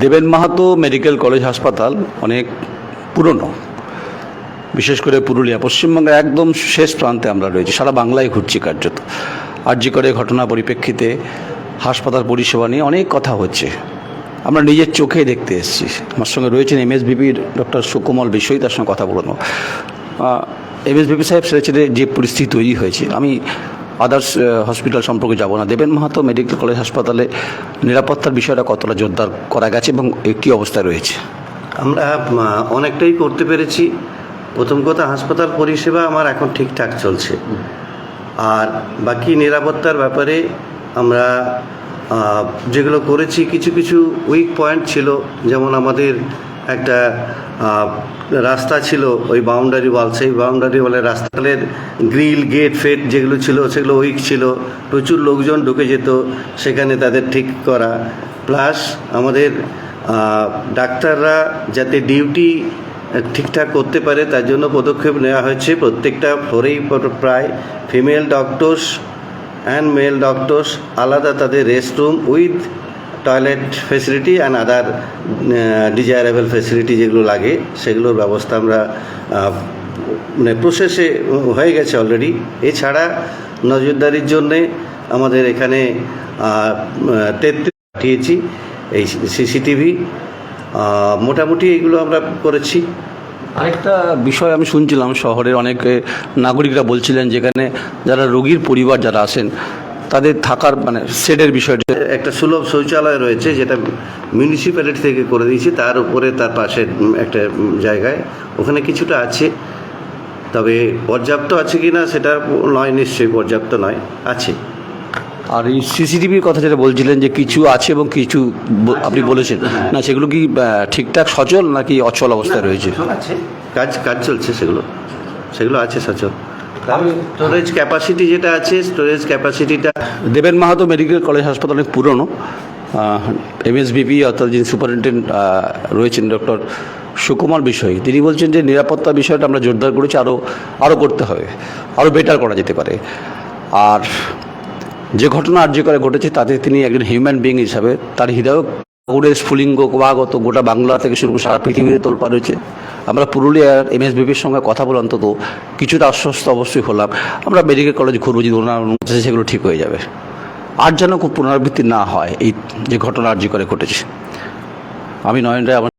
দেবেন Mahato medical college হাসপাতাল অনেক পুরনো। বিশেষ করে পুরুলিয়া, পশ্চিমবঙ্গের একদম শেষ প্রান্তে আমরা রয়েছি। সারা বাংলায় ঘুরছি কার্যত। করে ঘটনা পরিপ্রেক্ষিতে হাসপাতাল পরিষেবা নিয়ে অনেক কথা হচ্ছে। আমরা নিজের চোখে দেখতে এসেছি। আমার সঙ্গে রয়েছেন এমএসবিপির ডক্টর সুকুমল বিষয়, তার সঙ্গে কথা বলব। এমএসবিপি সাহেব সেরেছে যে পরিস্থিতি তৈরি হয়েছে, আমি আদার্স হসপিটাল সম্পর্কে যাব না। দেবেন মাহাতো মেডিকেল কলেজ হাসপাতালে নিরাপত্তার বিষয়টা কতটা জোরদার করা গেছে এবং কী অবস্থায় রয়েছে? আমরা অনেকটাই করতে পেরেছি। প্রথম কথা, হাসপাতাল পরিষেবা আমার এখন ঠিকঠাক চলছে। আর বাকি নিরাপত্তার ব্যাপারে আমরা যেগুলো করেছি, কিছু কিছু উইক পয়েন্ট ছিল। যেমন আমাদের একটা রাস্তা ছিল ওই বাউন্ডারি ওয়াল সেই বাউন্ডারি ওয়ালের রাস্তালের গ্রিল গেট ফেট যেগুলো ছিল, সেগুলো উইক ছিল। প্রচুর লোকজন ঢুকে যেত সেখানে তাদের ঠিক করা। প্লাস আমাদের ডাক্তাররা যাতে ডিউটি ঠিকঠাক করতে পারে, তার জন্য পদক্ষেপ নেওয়া হয়েছে। প্রত্যেকটা ফ্লোরেই প্রায় female doctors and male doctors আলাদা তাদের restroom with toilet facility and other desirable facility যেগুলো লাগে, সেগুলোর ব্যবস্থা আমরা মানে প্রসেসে হয়ে গেছে অলরেডি এছাড়া নজরদারির জন্যে আমাদের এখানে তেত্রিশ পাঠিয়েছি এই সিসিটিভি মোটামুটি এগুলো আমরা করেছি। আরেকটা বিষয় আমি শুনছিলাম, শহরের অনেক নাগরিকরা বলছিলেন যেখানে যারা রোগীর পরিবার যারা আসেন তাদের থাকার মানে শেডের বিষয়টা। একটা সুলভ শৌচালয় রয়েছে যেটা মিউনিসিপ্যালিটি থেকে করে দিয়েছি তার উপরে তার পাশে একটা জায়গায়। ওখানে কিছুটা আছে তবে পর্যাপ্ত আছে কি না সেটা নয় নিশ্চয়ই পর্যাপ্ত নয় আছে। আর এই সিসিটিভির কথা যেটা বলছিলেন যে কিছু আছে এবং কিছু আপনি বলেছেন। না সেগুলো কি ঠিকঠাক সচল নাকি অচল অবস্থায় রয়েছে? আছে। কাজ কাজ চলছে সেগুলো। সেগুলো আছে সচল। স্টোরেজ ক্যাপাসিটি যেটা আছে স্টোরেজ ক্যাপাসিটিটা দেবেন মাহাতো মেডিকেল কলেজ হাসপাতাল অনেক পুরনো। এমএসবিপি অর্থাৎ যিনি সুপারিনটেন্ডেন্ট রয়েছেন ডক্টর সুকুমার বিষয়, তিনি বলছেন যে নিরাপত্তা বিষয়টা আমরা জোরদার করেছি আরও আরও করতে হবে আরও বেটার করা যেতে পারে। আর যে ঘটনা আর্য করে ঘটেছে, তাতে তিনি একজন হিউম্যান বিং হিসাবে তার হৃদয় স্ফুলিঙ্গ ক্রমাগত গোটা বাংলা থেকে শুরু করে সারা পৃথিবীতে তোলপা রয়েছে আমরা পুরুলিয়ার এম এস বিপির সঙ্গে কথা বলে অন্তত কিছুটা আশ্বস্ত অবশ্যই হলাম। আমরা মেডিকেল কলেজ ঘুরবো, যদি ওনার অনুমতি সেগুলো ঠিক হয়ে যাবে। আর যেন খুব পুনরাবৃত্তি না হয় এই যে ঘটনা আর্জি করে ঘটেছে। আমি নয়ন রায় আমার